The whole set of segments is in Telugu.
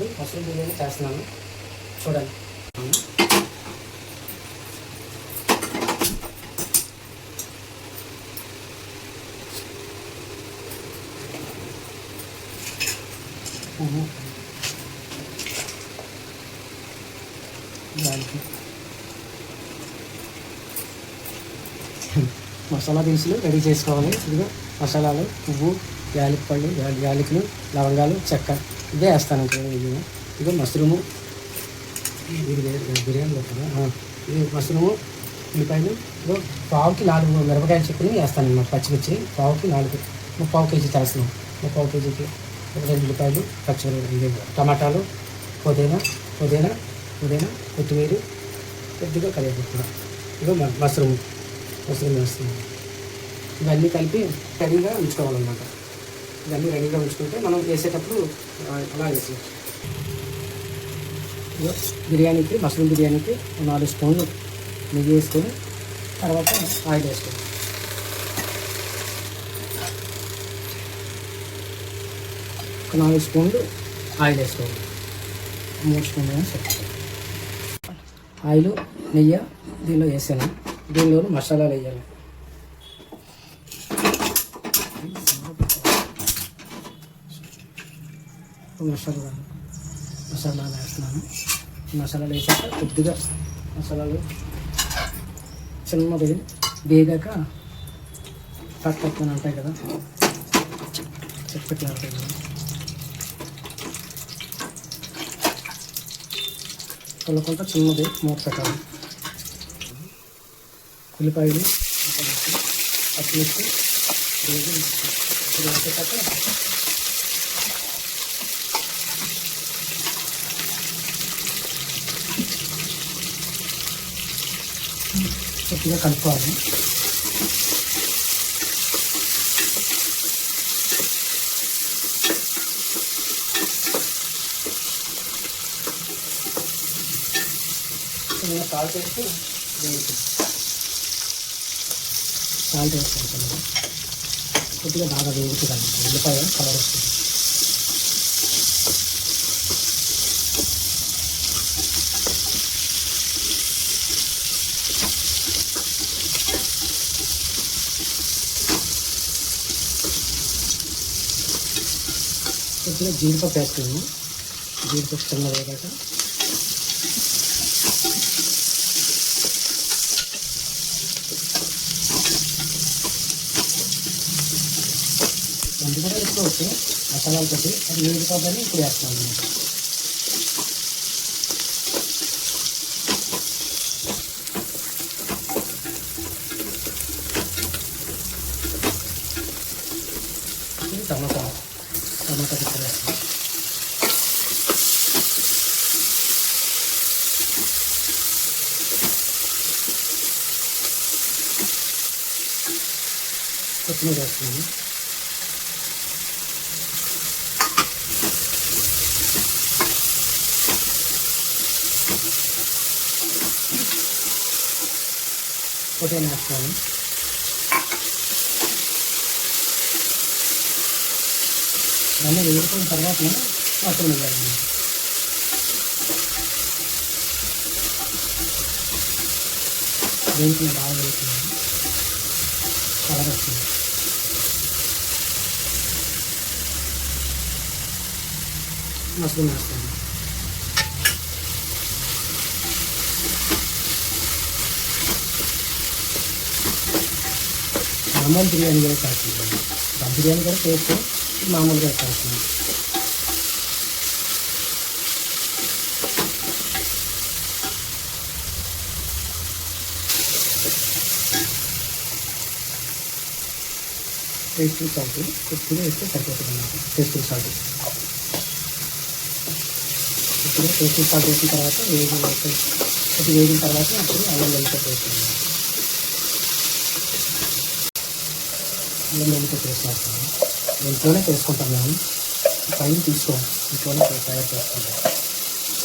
ఇప్పుడు మష్రూమ్ బిర్యానీ చేస్తున్నాను. చూడండి. పువ్వు. మసాలా దినుసులు రెడీ చేసుకోవాలి. ఇదిగో మసాలాలు పువ్వు యాలకి పళ్ళు యాలకులు లవంగాలు చెక్క. ఇదే వేస్తాను ఇది. ఇదిగో మష్రూము. ఇది బిర్యానీలో ఇది మష్రూము. ఉల్లిపాయలు ఇదో పావుకి నాలుగు మిరపకాయలు చెప్పుని వేస్తాను అన్నమాట పచ్చిమిర్చి పావుకి నాలుగు ముప్పావు కేజీ చేస్తున్నాం ముప్పావు కేజీకి ఒక రెండు ఉల్లిపాయలు పచ్చిమిరపకాయలు టమాటాలు పుదీనా పుదీనా పుదీనా కొత్తిమీర కొద్దిగా కరివేపాకు. ఇదిగో మ- మష్రూమ్. మష్రూమ్ వేస్తున్నాం ఇవన్నీ కలిపి రెడీగా ఉంచుకోవాలన్నమాట. ఇవన్నీ రెడీగా ఉంచుకుంటే మనం వేసేటప్పుడు అలా వేసేయచ్చు బిర్యానీకి మష్రూమ్ బిర్యానీకి నాలుగు స్పూన్లు నెయ్యి వేసుకొని తర్వాత ఆయిల్ వేసుకోవాలి. ఒక నాలుగు స్పూన్లు ఆయిల్ వేసుకోవాలి. మూడు స్పూన్లు ఆయిల్ నెయ్యి దీనిలో వేసాను దీనిలో మసాలాలు వేయాలి. మసాలా మసాలాలు వేస్తున్నాను. మసాలాలు వేసాక కొద్దిగా మసాలాలు చిన్నది వేగాక పక్కన ఉంటాయి కదా. చెప్పట్లా ఉంటాయి కదా. కొలకొంత చిన్నది మూత పెట్టాలి. ఉల్లిపాయలు ఉల్లిపాయలు, పచ్చిమిర్చి వేగి వేసేటప్పుడు కొద్దిగా కలుపుకోవాలి చిన్న సాల్ట్ వేసి వేయించి సాల్ట్ వేసుకుంటాను కొద్దిగా బాగా వేయించుతాను ఉల్లిపాయ కలర్ వస్తుంది కొద్దిగా జీడిపప్పు వేస్తాము జీడిపప్పు చిన్న వేగాక రెండు కూడా మసాలాలు పెట్టి అది వేడిపోద్దని ఇప్పుడు వేస్తున్నాను అన్నమాట ఇది టమాటా టమాటా పిక్కలు వేస్తాను కొత్తిమీర వేస్తున్నాను పొటాన్ వేస్తాను ఇవన్నీ వేడుకున్న తర్వాత మసాలా వేయాలి వేసిన బాగా వేసింది కలర్ వస్తుంది. మష్రూమ్ వేస్తాను. మామూలు బిర్యానీ కూడా కాస్తుంది దమ్ బిర్యానీ కూడా టేస్ట్ మామూలుగా కాస్తుంది టేస్ట్ సాల్ట్ కొద్దిగా వేస్తే సరిపోతుంది అన్నమాట. Taste salt. కొద్దిగా టేస్టింగ్ సాల్ట్ వేసిన తర్వాత వేగి అది వేగిన తర్వాత అప్పుడు అల్లం వెల్లిపాయ వేస్తాను అల్లం వెల్లిపాయ పేస్ట్ వేస్తాను ఇంట్లోనే చేసుకుంటాం మేము. పైన తీసుకోం ఇంట్లోనే తయారు చేసుకుంటాం.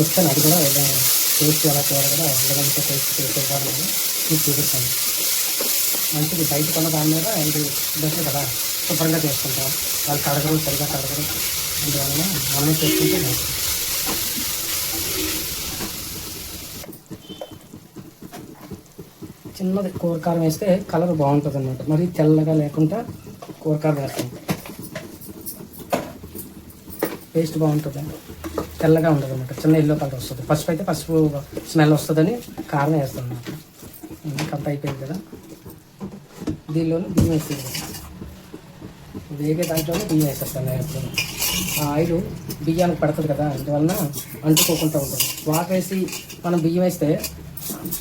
చెప్తాను అది కూడా ఎలా టేస్ట్ ఎలా చేయాలి కూడా అల్లం వెల్లిపాయ పేస్ట్ చేసేవాళ్ళు మీకు చూపిస్తాను. మంచిది బయట కొన్న దాని మీద ఇది బెటర్ కదా. శుభ్రంగా చేసుకుంటాం. వాళ్ళు కడగరు సరిగా కడగరు. అందువలన మనమే చేసుకుంటే చిన్నది కూరకారం వేస్తే కలర్ బాగుంటుంది అనమాట మరి తెల్లగా లేకుండా కూరకారం వేస్తాం. టేస్ట్ బాగుంటుంది. తెల్లగా ఉండదు అనమాట చిన్న ఎల్లో కలర్ వస్తుంది. పసుపు అయితే పసుపు స్మెల్ వస్తుందని కారం వేస్తాం అనమాట ఇంకంత అయిపోయింది కదా. దీనిలోనే బియ్యం వేస్తుంది వేగే దాంట్లోనే బియ్యం వేసేస్తాను ఎప్పుడు. ఆ ఆయిల్ బియ్యానికి పడుతుంది కదా. అందువలన అంటుకోకుండా ఉంటుంది వాకేసి మనం బియ్యం వేస్తే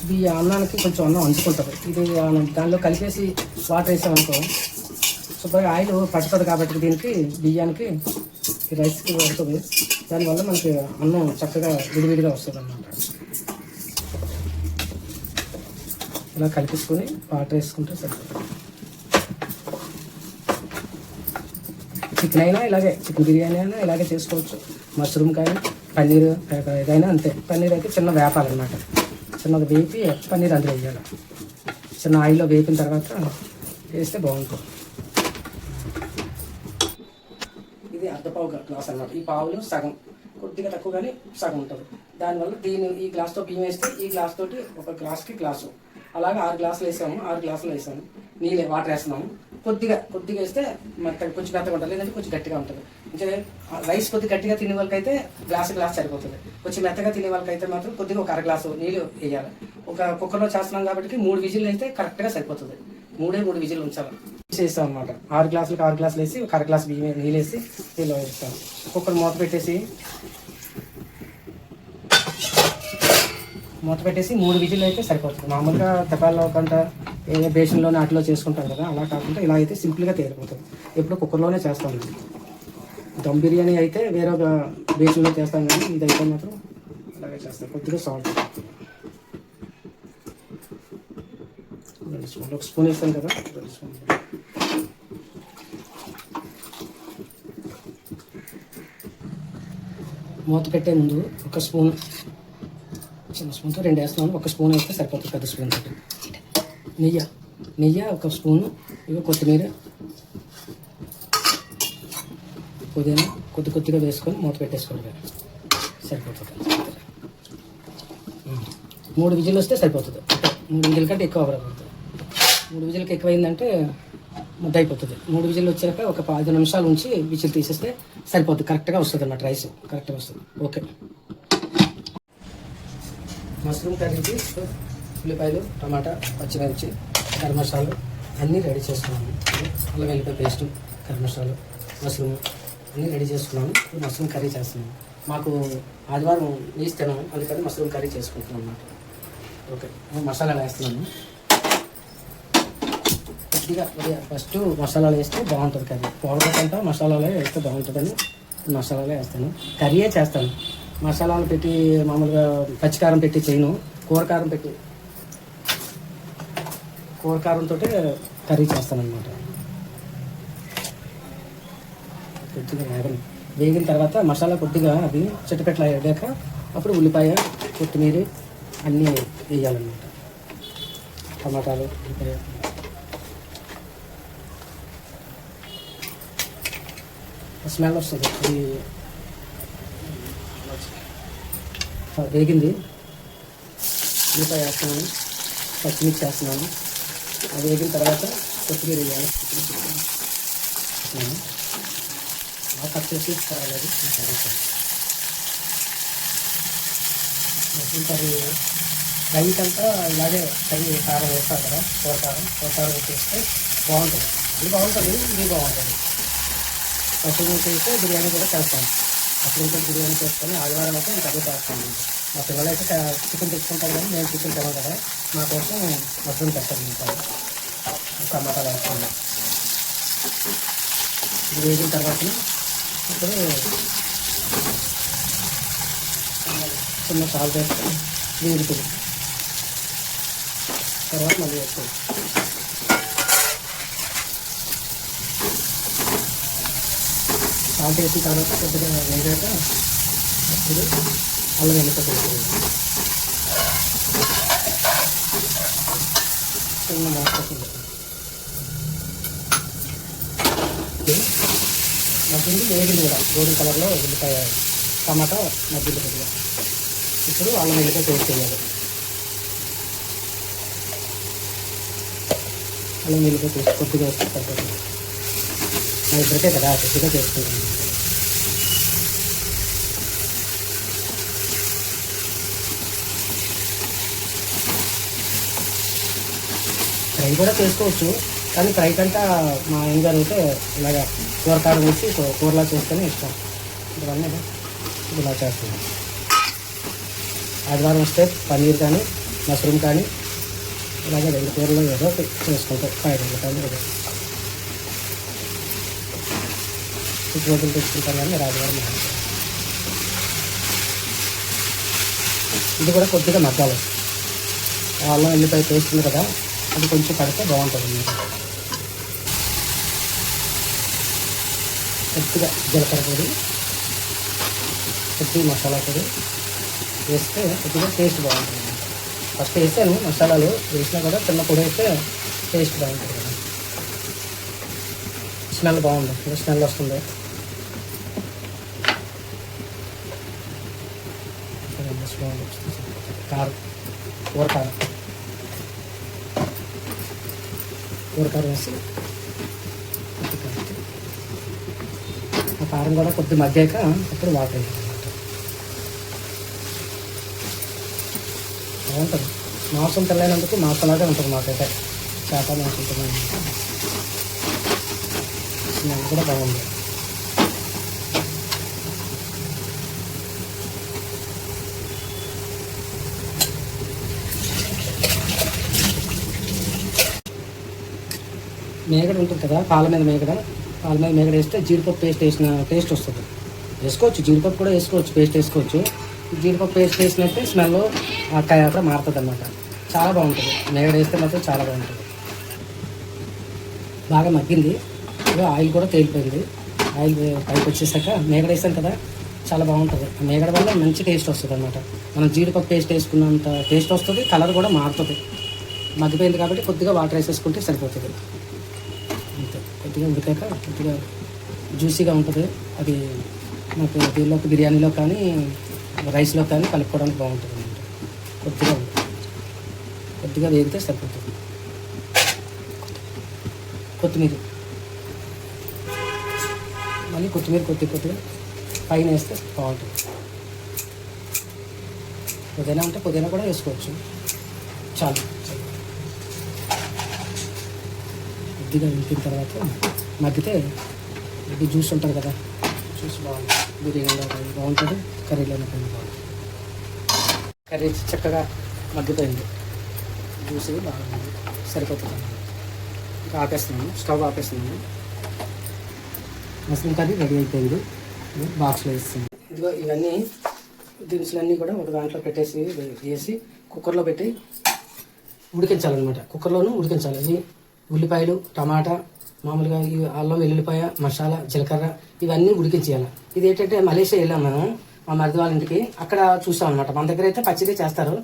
బియ్య అన్నానికి కొంచెం అన్నం అంటుకుంటుంది ఇది మనం దానిలో కలిపేసి వాటర్ వేసామనుకో శుభ్రంగా ఆయిల్ పడుతుంది కాబట్టి దీనికి బియ్యానికి రైస్కి పడుతుంది. దానివల్ల మనకి అన్నం చక్కగా విడివిడిగా వస్తుంది అన్నమాట ఇలా కలిపించుకొని వాటర్ వేసుకుంటే సరిపోతుంది. చికెన్ అయినా ఇలాగే చికెన్ బిర్యానీ అయినా ఇలాగే చేసుకోవచ్చు. మష్రూమ్ కానీ పన్నీర్ ఏదైనా అంతే. పన్నీర్ అయితే చిన్న వేపాలన్నమాట చిన్నది వేపి పన్నీర్ అందులో వేయాలి. చిన్న ఆయిల్లో వేపిన తర్వాత వేస్తే బాగుంటుంది. ఇది అర్ధపావు గ్లాస్ అన్నమాట. ఈ పావులు సగం. కొద్దిగా తక్కువ కానీ సగం ఉంటుంది. దానివల్ల దీని ఈ గ్లాస్తో బియ్యం వేస్తే ఈ గ్లాస్ తోటి ఒక గ్లాస్కి గ్లాసు. అలాగే ఆరు గ్లాసులు వేసాము ఆరు గ్లాసులు వేసాము. నీళ్ళే వాటర్ వేస్తున్నాము. కొద్దిగా కొద్దిగా వేస్తే మెత్తగా కొంచెం మెత్తగా ఉంటుంది లేదంటే కొంచెం గట్టిగా ఉంటుంది. అంటే రైస్ కొద్దిగా గట్టిగా తినే వాళ్ళకైతే గ్లాస్ గ్లాస్ సరిపోతుంది. కొంచెం మెత్తగా తినే వాళ్ళకైతే మాత్రం కొద్దిగా ఒక అర గ్లాసు నీళ్ళు వేయాలి. ఒక కుక్కర్లో చేస్తున్నాం కాబట్టి మూడు విజిల్ అయితే కరెక్ట్గా సరిపోతుంది. మూడే మూడు విజిల్ ఉంచాలి. చేస్తాం అనమాట ఆరు గ్లాసులకు ఆరు గ్లాసులు వేసి ఒక అర గ్లాస్ బియ్యం నీళ్ళు వేసి నీళ్ళు వేస్తాం కుక్కర్ మూత పెట్టేసి మూత పెట్టేసి మూడు విజిల్ అయితే సరిపోతుంది. మామూలుగా తపాల్లో కంట ఏ బేషన్లో నాటిలో చేసుకుంటాం కదా అలా కాకుండా ఇలా అయితే సింపుల్గా తేలిపోతుంది ఎప్పుడు కుక్కర్లోనే చేస్తాం దమ్ బిర్యానీ అయితే వేరే ఒక బేషన్లో చేస్తాం కానీ ఇదైతే మాత్రం అలాగే చేస్తాం కొద్దిగా సాల్ట్. ఒక స్పూన్ వేస్తాం కదా మూత పెట్టే ముందు ఒక స్పూన్ స్పూన్తో రెండు వేస్తున్నాను. ఒక స్పూన్ వేస్తే సరిపోతుంది పెద్ద స్పూన్. తోటి నెయ్యి నెయ్యి ఒక స్పూను ఇక కొత్తిమీర. పుదీనా కొద్ది కొద్దిగా వేసుకొని మూత పెట్టేసుకోండి సరిపోతుంది. మూడు విజిల్ వస్తే సరిపోతుంది. మూడు విజిల్ కంటే ఎక్కువ అవ్వకూడదు మూడు విజిల్కి ఎక్కువైందంటే ముద్ద అయిపోతుంది. మూడు విజిల్ వచ్చాక ఒక పది నిమిషాలు ఉంచి విజిల్ తీసేస్తే సరిపోతుంది. కరెక్ట్గా వస్తుంది అన్నమాట రైస్. కరెక్ట్గా వస్తుంది. ఓకే. మష్రూమ్ కర్రీకి ఉల్లిపాయలు టమాటా పచ్చిమిర్చి గరం మసాలు అన్నీ రెడీ చేసుకున్నాను అల్లం వెల్లిపాయ పేస్ట్ గరం మసాలు మష్రూమ్ అన్నీ రెడీ చేసుకున్నాను ఇప్పుడు మష్రూమ్ కర్రీ చేస్తున్నాను మాకు ఆదివారం నీసి తినాము అందుకని మష్రూమ్ కర్రీ చేసుకుంటున్నాం అన్నమాట. ఓకే మసాలాలు వేస్తున్నాము. కొద్దిగా ఫస్ట్ మసాలాలు వేస్తే బాగుంటుంది కర్రీ. పౌడర్ కంటే మసాలాలే వేస్తే బాగుంటుందని మసాలాలే వేస్తాను. కర్రీయే చేస్తాను. మసాలాలు పెట్టి మామూలుగా పచ్చికారం పెట్టి చేయను. కూరకారం పెట్టి కూరకారంతో కర్రీ చేస్తానమాట కొద్దిగా వేగను వేగిన తర్వాత మసాలా కొద్దిగా అవి చిట్టపెట్ల అయ్యాక అప్పుడు ఉల్లిపాయ కొత్తిమీర అన్నీ వేయాలన్నమాట. టమాటాలు ఉల్లిపాయ. స్మెల్ వస్తుంది అది ఆ, వేగింది ఉల్లిపాయ వేస్తున్నాను. పచ్చిమిర్చి వేస్తున్నాను అది వేగిన తర్వాత కొత్తిమీర వేయాలి. వేస్తున్నాను. బాగా కట్ చేసి కర్రీ రైట్ అంతా ఇలాగే కర్రీ కారం వేస్తారు కదా కూరకారం కూరకారం చేస్తే బాగుంటుంది. అది బాగుంటుంది ఇది బాగుంటుంది. పసుపు చేస్తే బిర్యానీ కూడా చేస్తాం. మష్రూమ్ తోటి బిర్యానీ చేసుకొని ఆదివారం అయితే ఇంకా అదే చేస్తాను. మా పిల్లలు అయితే చికెన్ తెచ్చుకుంటారు కానీ నేను చికెన్ తినాం కదా. మా కోసం మష్రూమ్ తెస్తాను ఇంకా. టమాటాలు వేస్తాను. ఇది వేసిన తర్వాత ఇప్పుడు చిన్న సాల్ట్ వేస్తే వేగుతుంది తర్వాత మళ్ళీ వేస్తుంది సాల్ట్ వేసిన తర్వాత కొద్దిగా వేగాక అప్పుడు అల్లం వెళ్ళిపోతుంది. చిన్న మోస్తుంది మగ్గింది వేగింది కూడా గోల్డెన్ కలర్లో ఉల్లిపాయ టమాటా మగ్గింది కొద్దిగా ఇప్పుడు అల్లం వెళ్ళిపోయి పేస్ట్ చేయాలి. అల్లం వెళ్ళిపోయి పేస్ట్ కొద్దిగా వేస్తే సరిపోతుంది. నా ఇద్దరికే కదా కొద్దిగా చేసుకుంటాను ఫ్రై కూడా చేసుకోవచ్చు. కానీ ఫ్రై కంటే మా ఏం అయితే ఇలాగ కూర కారం వేసి కూరలా చేసుకొని ఇష్టం. ఇవన్నీ ఇలా చేస్తున్నాం. ఆదివారం వస్తే పన్నీర్ కానీ మష్రూమ్ కానీ ఇలాగే రెండు కూరలు ఏదో చేసుకుంటాం. ఫ్రైడ్ కానీ ఏదో ఇటు రోజులు తెచ్చుకుంటాం కానీ ఆదివారం ఇది కూడా కొద్దిగా మగ్గాలి. అల్లం ఎల్లిపాయ పేస్ట్ ఉంది కదా అది కొంచెం కడితే బాగుంటుంది మీకు కొద్దిగా జీలకర్ర పొడి కొద్దిగా మసాలా పొడి వేస్తే కొద్దిగా టేస్ట్ బాగుంటుంది ఫస్ట్ వేసాను మసాలాలు వేసినా కూడా చిన్న పొడి అయితే టేస్ట్ బాగుంటుంది స్మెల్ బాగుంది స్మెల్ వస్తుంది. కారం ఊరకారం కారం కూర వేసి ఆ కారం కూడా కొద్ది మగ్గాక అప్పుడు వాటర్ వేయాలి. బాగుంటుంది. మాంసం తెల్లైనందుకు మాంసంలాగే ఉంటుంది మాకైతే. చేప మాంసం తిన్నాను కూడా బాగుంది. మేగడ ఉంటుంది కదా పాల మీద మేగడ పాల మీద మేగడ వేస్తే జీడిపప్పు పేస్ట్ వేసిన టేస్ట్ వస్తుంది. వేసుకోవచ్చు జీడిపప్పు కూడా వేసుకోవచ్చు పేస్ట్ వేసుకోవచ్చు. జీడిపప్పు పేస్ట్ వేసినట్టే స్మెల్ అక్కడ మారుతుంది అనమాట చాలా బాగుంటుంది. మేగడ వేస్తే మాత్రం చాలా బాగుంటుంది. బాగా మగ్గింది. ఆయిల్ కూడా తేలిపోయింది. ఆయిల్ పైకి వచ్చేసాక మేగడ వేసాం కదా చాలా బాగుంటుంది. ఆ మేగడ వల్ల మంచి టేస్ట్ వస్తుంది అనమాట మనం జీడిపప్పు పేస్ట్ వేసుకున్నంత టేస్ట్ వస్తుంది కలర్ కూడా మారుతుంది. మగ్గిపోయింది కాబట్టి కొద్దిగా వాటర్ వేసేసుకుంటే సరిపోతుంది. కొద్దిగా ఉడికాక కొద్దిగా జ్యూసీగా ఉంటుంది. అది నాకు దీనిలో బిర్యానీలో కానీ రైస్లో కానీ కలుపుకోవడానికి బాగుంటుంది అనమాట కొద్దిగా కొద్దిగా వేగితే సరిపోతుంది. కొత్తిమీర. మళ్ళీ కొత్తిమీర కొద్ది కొద్దిగా పైన వేస్తే బాగుంటుంది. పుదీనా ఉంటే పుదీనా కూడా వేసుకోవచ్చు. చాలు. కొద్దిగా ఉడికిన తర్వాత మగ్గితే ఇది జ్యూస్ ఉంటుంది కదా జ్యూస్ బాగుంటుంది బిర్యానీలో బాగుంటుంది కర్రీలోనే బాగుంటుంది. కర్రీ చక్కగా మగ్గిపోయింది. జ్యూస్ బాగుంది సరిపోతుంది. ఇంకా ఆపేస్తున్నాను. స్టవ్ ఆపేస్తున్నాను. మసలు కర్రీ రెడీ అయిపోయింది. బాక్స్లో వేస్తుంది ఇదిగో ఇవన్నీ దినుసులన్నీ కూడా ఒక దాంట్లో పెట్టేసి వేసి కుక్కర్లో పెట్టి ఉడికించాలన్నమాట. కుక్కర్లోనూ ఉడికించాలి. ఇది ఉల్లిపాయలు టమాటా మామూలుగా ఈ అల్లం వెల్లుల్లిపాయ మసాలా జీలకర్ర ఇవన్నీ ఉడికించేయాలి. ఇది ఏంటంటే మలేషియా వెళ్ళాం మేము మా మరిది వాళ్ళ ఇంటికి. అక్కడ చూసాం అనమాట మన దగ్గర అయితే పచ్చిదే చేస్తారు.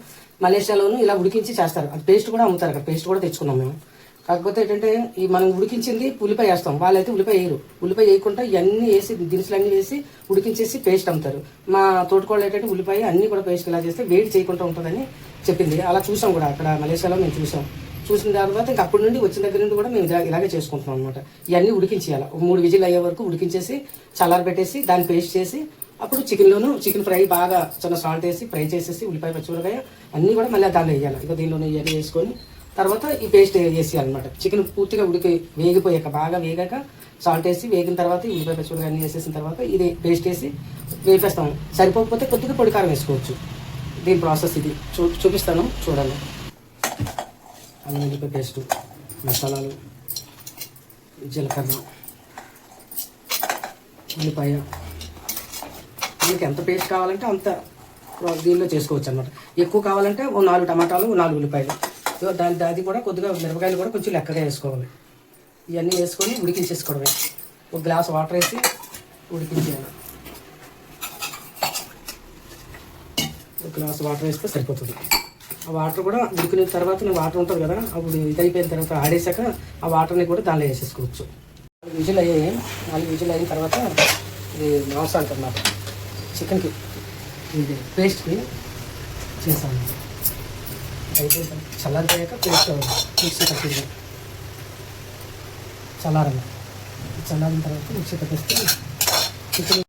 మలేషియాలోను ఇలా ఉడికించి చేస్తారు. అది పేస్ట్ కూడా అమ్ముతారు అక్కడ. పేస్ట్ కూడా తెచ్చుకున్నాం మేము. కాకపోతే ఏంటంటే ఈ మనం ఉడికించింది ఉల్లిపాయ వేస్తాం. వాళ్ళైతే ఉల్లిపాయ వేయరు. ఉల్లిపాయ వేయకుండా ఇవన్నీ వేసి దినుసులన్నీ వేసి ఉడికించేసి పేస్ట్ అమ్ముతారు. మా తోటకోళ్ళు ఏంటంటే ఉల్లిపాయ అన్నీ కూడా పేస్ట్ ఇలా చేస్తే వేడి చేయకుండా ఉంటుందని చెప్పింది. అలా చూసాం కూడా అక్కడ మలేషియాలో మేము చూసాం. చూసిన తర్వాత ఇంకా అప్పటి నుండి వచ్చిన దగ్గర నుండి కూడా మేము ఇలా- ఇలాగే చేసుకుంటున్నాం అనమాట ఇవన్నీ ఉడికించేయాలి. ఒక మూడు విజిల్ అయ్యే వరకు ఉడికించేసి చల్లారి పెట్టేసి దాన్ని పేస్ట్ చేసి అప్పుడు చికెన్లోను చికెన్ ఫ్రై బాగా చిన్న సాల్ట్ వేసి ఫ్రై చేసేసి ఉల్లిపాయ పచ్చిమిరకాయ అన్నీ కూడా మళ్ళీ దానిలో వేయాలి. ఇక దీనిలోనే ఇవన్నీ వేసుకొని తర్వాత ఈ పేస్ట్ వేసేయాలన్నమాట. చికెన్ పూర్తిగా ఉడికి వేగిపోయాక బాగా వేగాక సాల్ట్ వేసి వేగిన తర్వాత ఉల్లిపాయ పచ్చిమిరకాయ అన్నీ వేసేసిన తర్వాత ఇది పేస్ట్ వేసి వేపేస్తాం. సరిపోకపోతే కొద్దిగా పొడి కారం వేసుకోవచ్చు. దీని ప్రాసెస్ ఇది. చూ చూపిస్తాను. చూడండి. అల్లం వెల్లిపాయ పేస్ట్ మసాలాలు జీలకర్ర ఉల్లిపాయ. మీకు ఎంత పేస్ట్ కావాలంటే అంత దీనిలో చేసుకోవచ్చు అనమాట ఎక్కువ కావాలంటే ఓ నాలుగు టమాటాలు నాలుగు ఉల్లిపాయలు. దాని అది కూడా కొద్దిగా మిరపకాయలు కూడా కొంచెం లెక్కగా వేసుకోవాలి. ఇవన్నీ వేసుకొని ఉడికించేసుకోవడమే. ఒక గ్లాస్ వాటర్ వేసి ఉడికించేయాలి. ఒక గ్లాస్ వాటర్ వేస్తే సరిపోతుంది. ఆ వాటర్ కూడా ఉడికిన తర్వాత వాటర్ ఉంటుంది కదా అప్పుడు ఇది అయిపోయిన తర్వాత ఆడేసాక ఆ వాటర్ని కూడా దానిలో వేసేసుకోవచ్చు. నాలుగు విజులు అయ్యాయి. నాలుగు విజులు అయిన తర్వాత ఇది మాంసానికి అన్నమాట చికెన్కి ఇది పేస్ట్కి చేసాను అయిపోయింది చల్లారిపోయాక పేస్ట్ మిక్సీ కట్టింది చల్లారన్న చల్లారిన తర్వాత మిక్సీ కట్టేస్తే చికెన్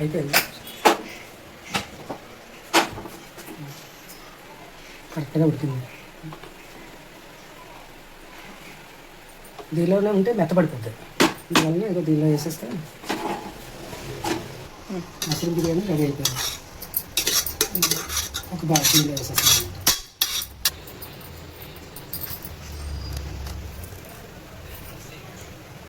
అయిపోయింది. కరెక్ట్గా ఉడికింది దీనిలోనే ఉంటే మెత్తపడిపోద్ది దీనివల్ల ఏదో దీనిలో వేసేస్తే మష్రూమ్ బిర్యానీ రెడీ అయిపోయింది. ఒక బాగా దీనిలో వేసేస్తాను.